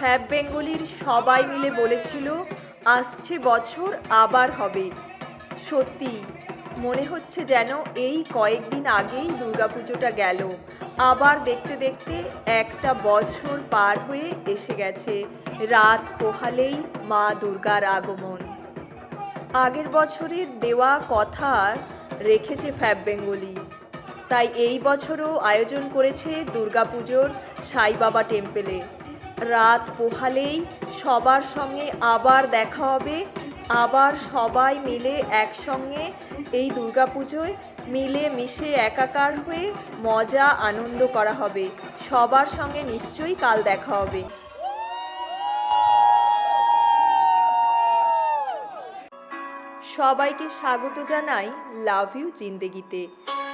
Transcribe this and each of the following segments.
হ্যাপ বেঙ্গলির সবাই মিলে বলেছিল, আসছে বছর, আবার হবে। সত্যি, মনে হচ্ছে যেন এই কয়েকদিন আগেই দুর্গাপুজোটা গেল। আবার দেখতে দেখতে একটা বছর পার হয়ে এসে গেছে, রাত পোহালেই মা দুর্গার আগমন। আগের বছরের দেওয়া কথা রেখেছে ফ্যাব বেঙ্গলি। তাই এই বছরও আয়োজন করেছে দুর্গাপুজোর সাই বাবা টেম্পেলে। রাত পোহালেই সবার সঙ্গে আবার দেখা হবে, আবার সবাই মিলে একসঙ্গে এই দুর্গাপুজোয় মিলে মিশে একাকার হয়ে মজা, আনন্দ করা হবে। সবার সঙ্গে নিশ্চয়ই কাল দেখা হবে। সবাইকে স্বাগত জানাই লাভ ইউ জিন্দেগিতে।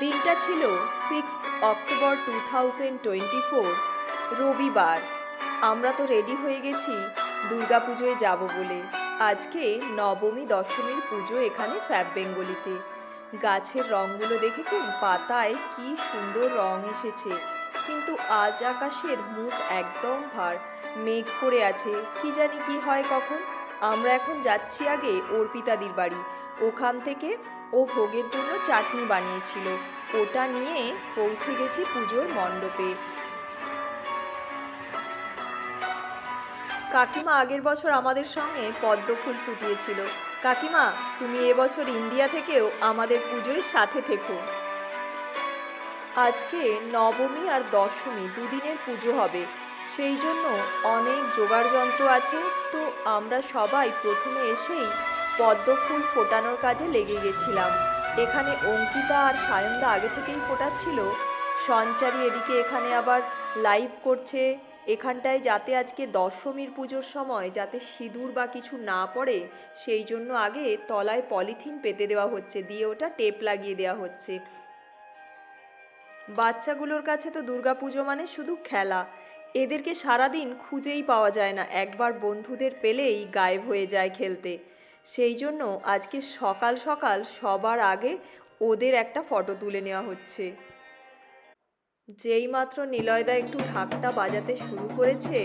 দিনটা ছিল six October two thousand twenty four রবিবার। আমরা তো রেডি হয়ে গেছি দুর্গাপুজোয় যাব বলে। আজকে নবমী দশমীর পুজো এখানে ফ্যাব বেঙ্গলিতে গাছের রঙগুলো দেখেছেন? পাতায় কি সুন্দর রং এসেছে। কিন্তু আজ আকাশের মুখ একদম ভার, মেঘ করে আছে। কি জানি কি হয় কখন? আমরা এখন যাচ্ছি আগে অর্পিতাদির বাড়ি। ওখান থেকে ও ভোগের জন্য চাটনি বানিয়েছিল। ওটা নিয়ে পৌঁছে গেছি পুজোর মণ্ডপে। কাকিমা আগের বছর আমাদের সঙ্গে পদ্ম ফুল ফুটিয়েছিল। কাকিমা, তুমি এবছর ইন্ডিয়া থেকেও আমাদের পুজোয় সাথে থেকো। আজকে নবমী আর দশমী দুদিনের পুজো হবে। সেই জন্য অনেক জোগাড় যন্ত্র আছে। তো আমরা সবাই প্রথমে এসেই পদ্ম ফুল ফোটানোর কাজে লেগে গেছিলাম। এখানে অঙ্কিতা আর সায়নদা আগে থেকেই ফোটাচ্ছিল। সঞ্চারী এদিকে এখানে আবার লাইভ করছে। এখানটায় যাতে আজকে দশমীর পুজোর সময় যাতে সিঁদুর বা কিছু না পড়ে, সেই জন্য আগে তলায় পলিথিন পেতে দেওয়া হচ্ছে, দিয়ে ওটা টেপ লাগিয়ে দেওয়া হচ্ছে। বাচ্চাগুলোর কাছে তো দুর্গাপুজো মানে শুধু খেলা। এদেরকে সারাদিন খুঁজেই পাওয়া যায় না, একবার বন্ধুদের পেলেই গায়েব হয়ে যায় খেলতে। সেই জন্য আজকে সকাল সকাল সবার আগে ওদের একটা ফটো তুলে নেওয়া হচ্ছে। যেই মাত্র নিলয়দা একটু ঢাকটা বাজাতে শুরু করেছে,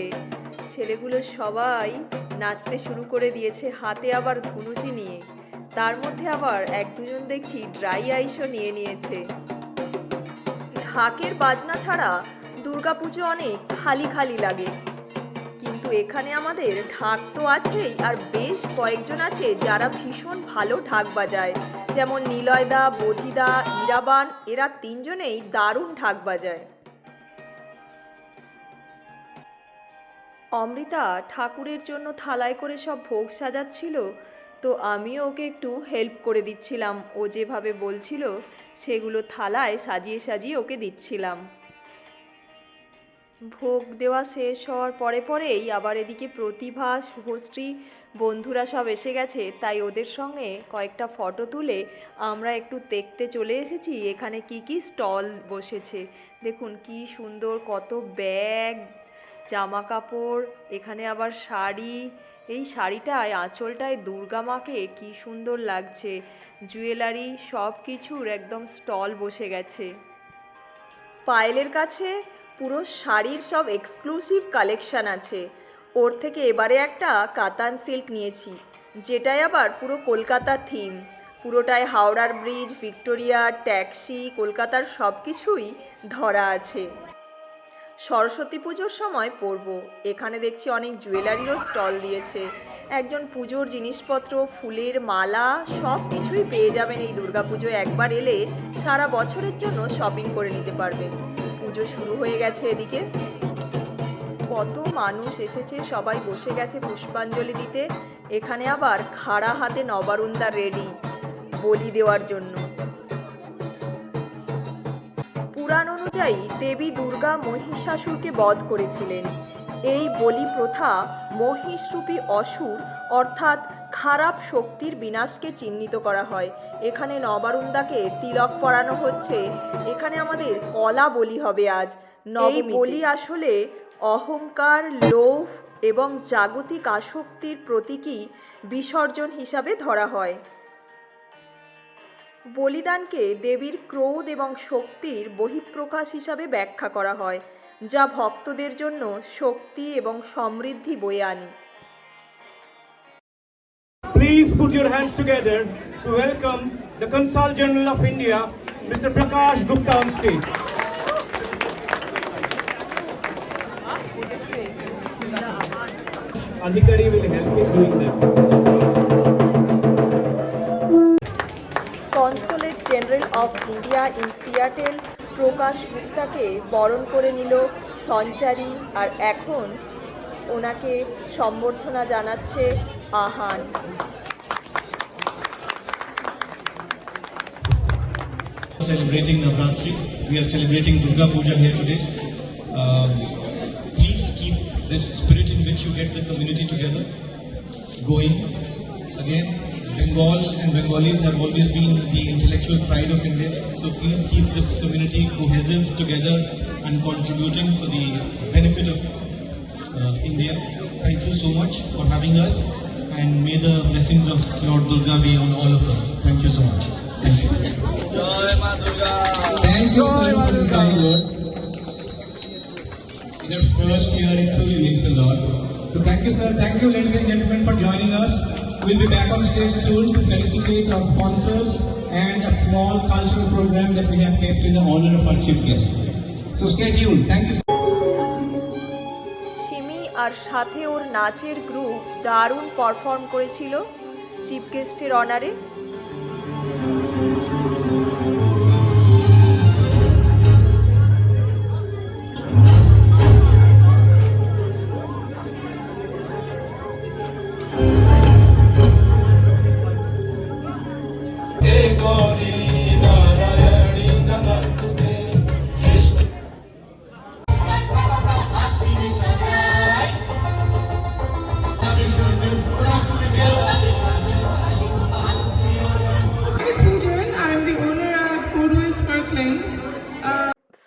ছেলেগুলো সবাই নাচতে শুরু করে দিয়েছে হাতে আবার ধুনুচি নিয়ে। তার মধ্যে আবার এক দুজন দেখছি ড্রাই আইসও নিয়ে নিয়েছে। ঢাকের বাজনা ছাড়া দুর্গাপুজো অনেক খালি খালি লাগে। কিন্তু এখানে আমাদের ঢাক তো আছেই, আর বেশ কয়েকজন আছে যারা ভীষণ ভালো ঢাক বাজায়। যেমন নিলয়দা, বধিদা, ইরাবান, এরা তিনজনেই দারুণ ঢাক বাজায়। অমৃতা ঠাকুরের জন্য থালায় করে সব ভোগ সাজাচ্ছিল, তো আমিও ওকে একটু হেল্প করে দিচ্ছিলাম। ও যেভাবে বলছিল, সেগুলো থালায় সাজিয়ে সাজিয়ে ওকে দিচ্ছিলাম। ভোগ দেওয়া শেষ হওয়ার পরে পরেই আবার এদিকে প্রতিভা, শুভশ্রী, বন্ধুরা সব এসে গেছে। তাই ওদের সঙ্গে কয়েকটা ফটো তুলে আমরা একটু দেখতে চলে এসেছি। এখানে কি কি স্টল বসেছে। দেখুন কি সুন্দর, কত ব্যাগ জামা কাপড় এখানে আবার শাড়ি। এই শাড়িটায়, আঁচলটায় দুর্গা মাকে কি সুন্দর লাগছে। জুয়েলারি সব কিছুর একদম স্টল বসে গেছে। পায়েলের কাছে পুরো শাড়ির সব এক্সক্লুসিভ কালেকশান আছে। ওর থেকে এবারে একটা কাতান সিল্ক নিয়েছি, যেটাই আবার পুরো কলকাতা থিম পুরোটায় হাওড়ার ব্রিজ ভিক্টোরিয়া ট্যাক্সি কলকাতার সব কিছুই ধরা আছে। সরস্বতী পুজোর সময় পরবো, এখানে দেখছি অনেক জুয়েলারিরও স্টল দিয়েছে। একজন পুজোর জিনিসপত্র, ফুলের মালা, সব কিছুই পেয়ে যাবেন এই দুর্গাপুজোয়। একবার এলে সারা বছরের জন্য শপিং করে নিতে পারবেন। পুজো শুরু হয়ে গেছে এদিকে। কত মানুষ এসেছে, সবাই বসে গেছে পুষ্পাঞ্জলি দিতে। এখানে আবার খাড়া হাতে নবারুন্দা রেডি বলি দেওয়ার জন্য। পুরাণ অনুযায়ী দেবী দুর্গা মহিষাসুরকে বধ করেছিলেন। এই বলি প্রথা মহিষরূপী অসুর অর্থাৎ খারাপ শক্তির বিনাশকে চিহ্নিত করা হয়। এখানে নবারুন্দাকে তিলক পরানো হচ্ছে। এখানে আমাদের কলা বলি হবে আজ। এই বলি আসলে অহংকার লোভ এবং জাগতিক আসক্তির প্রতীকী বিসর্জন হিসাবে ধরা হয়। বলিদানকে দেবীর ক্রোধ এবং শক্তির বহিঃপ্রকাশ হিসাবে ব্যাখ্যা করা হয়। যা ভক্তদের জন্য শক্তি এবং সমৃদ্ধি বয়ে আনে Please put your hands together to welcome the Consul General of India, Mr. Prakash Gupta on stage. Adhikari will help in doing that. Consulate general of India in Seattle Prakash গুপ্তাকে বরণ করে নিল সঞ্চারী আর এখন ওনাকে সম্বর্ধনা জানাচ্ছে Ahan celebrating Navratri. We are celebrating Durga Puja here today. Um, please keep this spirit in which you get the community together going. Again, Bengal and Bengalis have always been the intellectual pride of India. So please keep this community cohesive together and contributing for the benefit of uh, India. Thank you so much for having us and may the blessings of Lord Durga be on all of us. Thank you so much. Thank you. Thank you, sir, for the kind word. In your first year, it truly means a lot. So thank you, sir. Thank you, ladies and gentlemen, for joining us. We'll be back on stage soon to felicitate our sponsors and a small cultural program that we have kept in the honor of our chief guest. So stay tuned. Thank you. Shimi আর সাথে ওর নাচের group দারুণ perform করেছিল chief গেস্টের অনারে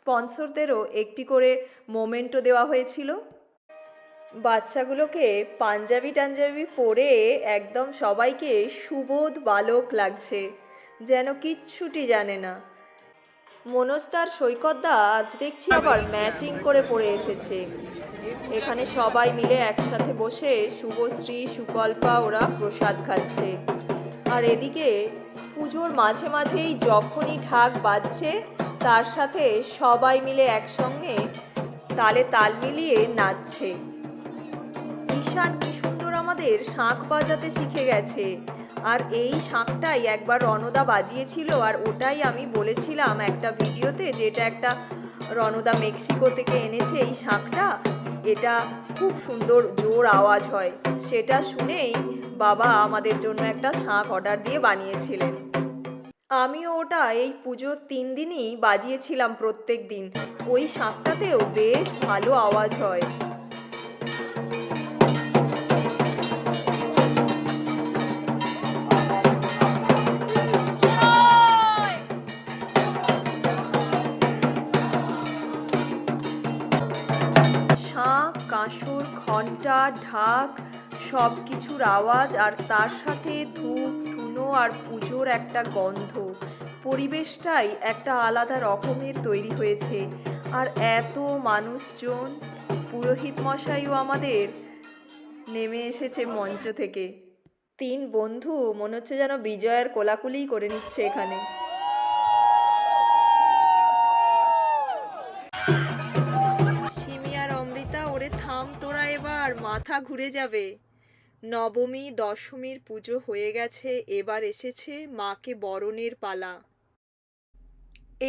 স্পন্সরদেরও একটি করে মোমেন্টও দেওয়া হয়েছিল। বাচ্চাগুলোকে পাঞ্জাবি টাঞ্জাবি পরে একদম সবাইকে সুবোধ বালক লাগছে, যেন কিচ্ছুটি জানে না। মনোজদার সৈকতদা আজ দেখছি আবার ম্যাচিং করে পড়ে এসেছে। এখানে সবাই মিলে একসাথে বসে শুভশ্রী, সুকল্পা ওরা প্রসাদ খাচ্ছে। আর এদিকে পুজোর মাঝে মাঝেই যখনই ঢাক বাজছে তার সাথে সবাই মিলে একসঙ্গে তালে তাল মিলিয়ে নাচছে। ঈশান কি সুন্দর আমাদের শাঁখ বাজাতে শিখে গেছে। আর এই শাঁখটাই একবার রণদা বাজিয়েছিল আর ওটাই আমি বলেছিলাম একটা ভিডিওতে যে এটা একটা রণদা মেক্সিকো থেকে এনেছে এই শাঁখটা। এটা খুব সুন্দর জোর আওয়াজ হয়। সেটা শুনেই বাবা আমাদের জন্য একটা শাঁখ অর্ডার দিয়ে বানিয়েছিলেন। আমিও ওটা এই পুজোর তিন দিনই বাজিয়েছিলাম প্রত্যেক দিন। ওই শাঁখটাতেও বেশ ভালো আওয়াজ হয়। শাঁখ ঘণ্টা ঢাক সব কিছুর আওয়াজ আর তার সাথে ধূপ আর পুজোর একটা গন্ধ। পরিবেশটাই একটা আলাদা রকমের তৈরি হয়েছে। আর এত মানুষজন, পুরোহিত মশাইও আমাদের নেমে এসেছে মঞ্চ থেকে। তিন বন্ধু, মনে হচ্ছে যেন বিজয়ের কোলাকুলিই করে নিচ্ছে এখানে। সিমি আর অমৃতা, ওরে থাম তোরা এবার, মাথা ঘুরে যাবে। নবমী দশমীর পুজো হয়ে গেছে, এবার এসেছে মাকে বরণের পালা।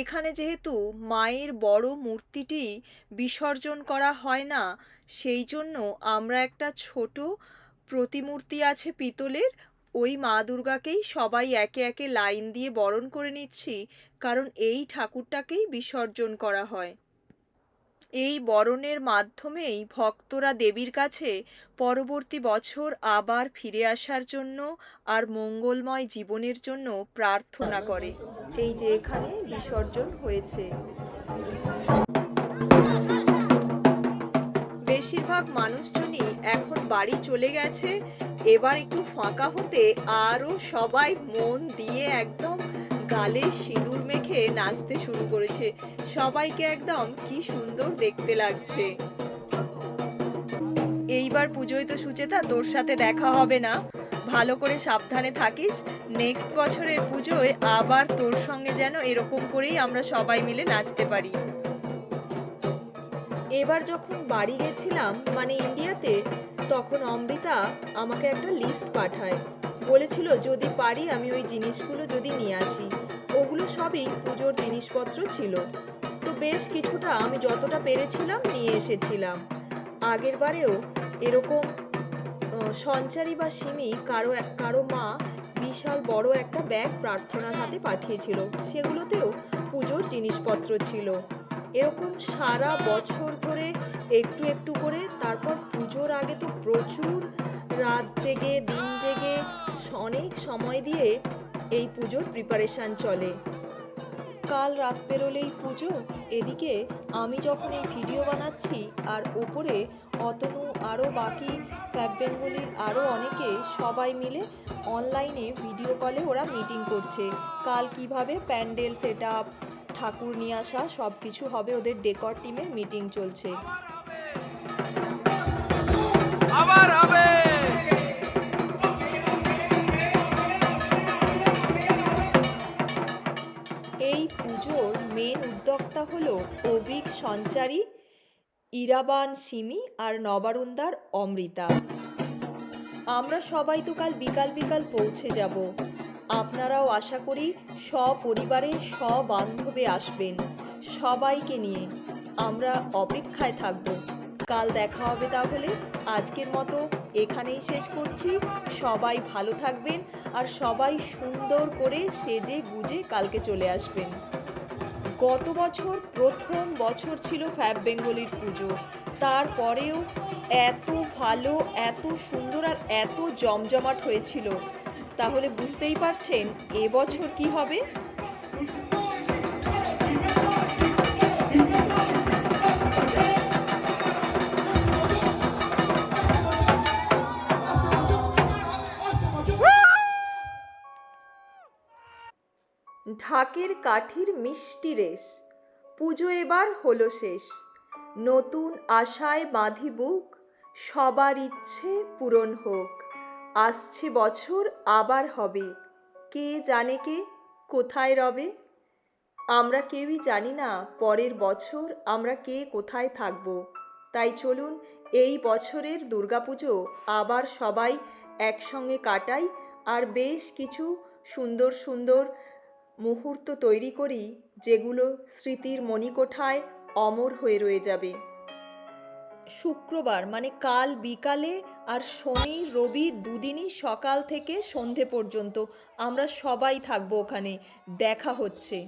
এখানে যেহেতু মায়ের বড় মূর্তিটি বিসর্জন করা হয় না, সেই জন্য আমরা একটা ছোট প্রতিমূর্তি আছে পিতলের, ওই মা দুর্গাকেই সবাই একে একে লাইন দিয়ে বরণ করে নিচ্ছি, কারণ এই ঠাকুরটাকেই বিসর্জন করা হয়। এই বরণের মাধ্যমেই ভক্তরা দেবীর কাছে পরবর্তী বছর আবার ফিরে আসার জন্য আর মঙ্গলময় জীবনের জন্য প্রার্থনা করে। এই যে এখানে বিসর্জন হয়েছে। বেশিরভাগ মানুষজনই এখন বাড়ি চলে গেছে। এবার একটু ফাঁকা হতে আরও সবাই মন দিয়ে একদম গালে সিঁদুর মেখে নাচতে শুরু করেছে। সবাইকে একদম কি সুন্দর দেখতে লাগছে। এইবার পুজোয় তো সুচেতা, তোর সাথে দেখা হবে না। ভালো করে সাবধানে থাকিস। নেক্সট বছরের পুজোয় আবার তোর সঙ্গে যেন এরকম করেই আমরা সবাই মিলে নাচতে পারি। এবার যখন বাড়ি গেছিলাম মানে ইন্ডিয়াতে, তখন অমৃতা আমাকে একটা লিস্ট পাঠায়। বলেছিল, যদি পারি আমি ওই জিনিসগুলো যদি নিয়ে আসি। ওগুলো সবই পুজোর জিনিসপত্র ছিল। তো বেশ কিছুটা আমি যতটা পেরেছিলাম নিয়ে এসেছিলাম। আগের বারেও এরকম সঞ্চারী বা সিমি কারও কারও মা বিশাল বড় একটা ব্যাগ প্রার্থনার হাতে পাঠিয়েছিল। সেগুলোতেও পুজোর জিনিসপত্র ছিল। এরকম সারা বছর ধরে একটু একটু করে, তারপর পুজোর আগে তো প্রচুর রাত জেগে, দিন জেগে, অনেক সময় দিয়ে এই পুজোর প্রিপারেশান চলে। কাল রাত পেরোলেই পুজো, এদিকে আমি যখন এই ভিডিও বানাচ্ছি, আর ওপরে অতনু আরও বাকি ফ্যাব বেঙ্গলির আরও অনেকে সবাই মিলে অনলাইনে ভিডিও কলে ওরা মিটিং করছে। কাল কীভাবে প্যান্ডেল সেট আপ ঠাকুর নিয়ে আসা সব কিছু হবে ওদের ডেকর টিমের মিটিং চলছে। আবার হবে। এই পুজোর মেন উদ্যোক্তা হলো অবিক সঞ্চারী ইরাবান সিমি আর নবারুন্দার অমৃতা। আমরা সবাই তো কাল বিকাল বিকাল পৌঁছে যাব। আপনারাও আশা করি সপরিবারে সবান্ধবে আসবেন। সবাইকে নিয়ে আমরা অপেক্ষায় থাকব। কাল দেখা হবে তাহলে। আজকের মতো এখানেই শেষ করছি। সবাই ভালো থাকবেন আর সবাই সুন্দর করে সেজে গুজে কালকে চলে আসবেন। গত বছর প্রথম বছর ছিল ফ্যাব বেঙ্গলির পুজো। তারপরেও এত ভালো, এত সুন্দর আর এত জমজমাট হয়েছিল। তাহলে বুঝতেই পারছেন এবছর কি হবে? ঢাকের কাঠির মিষ্টি রেশ, পুজো এবার হলো শেষ। নতুন আশায় বাঁধি বুক, সবার ইচ্ছে পূরণ হোক। আসছে বছর, আবার হবে। কে জানে কে? কোথায় রবে? আমরা কেউই জানি না, পরের বছর আমরা কে কোথায় থাকব। তাই চলুন, এই বছরের দুর্গাপুজো আবার সবাই একসঙ্গে কাটাই আর বেশ কিছু সুন্দর সুন্দর মুহূর্ত তৈরি করি, যেগুলো স্মৃতির মণিকোঠায় অমর হয়ে রয়ে যাবে। শুক্রবার মানে কাল বিকালে আর শনি রবি দুদিনই সকাল থেকে সন্ধে পর্যন্ত আমরা সবাই থাকব ওখানে, দেখা হচ্ছে।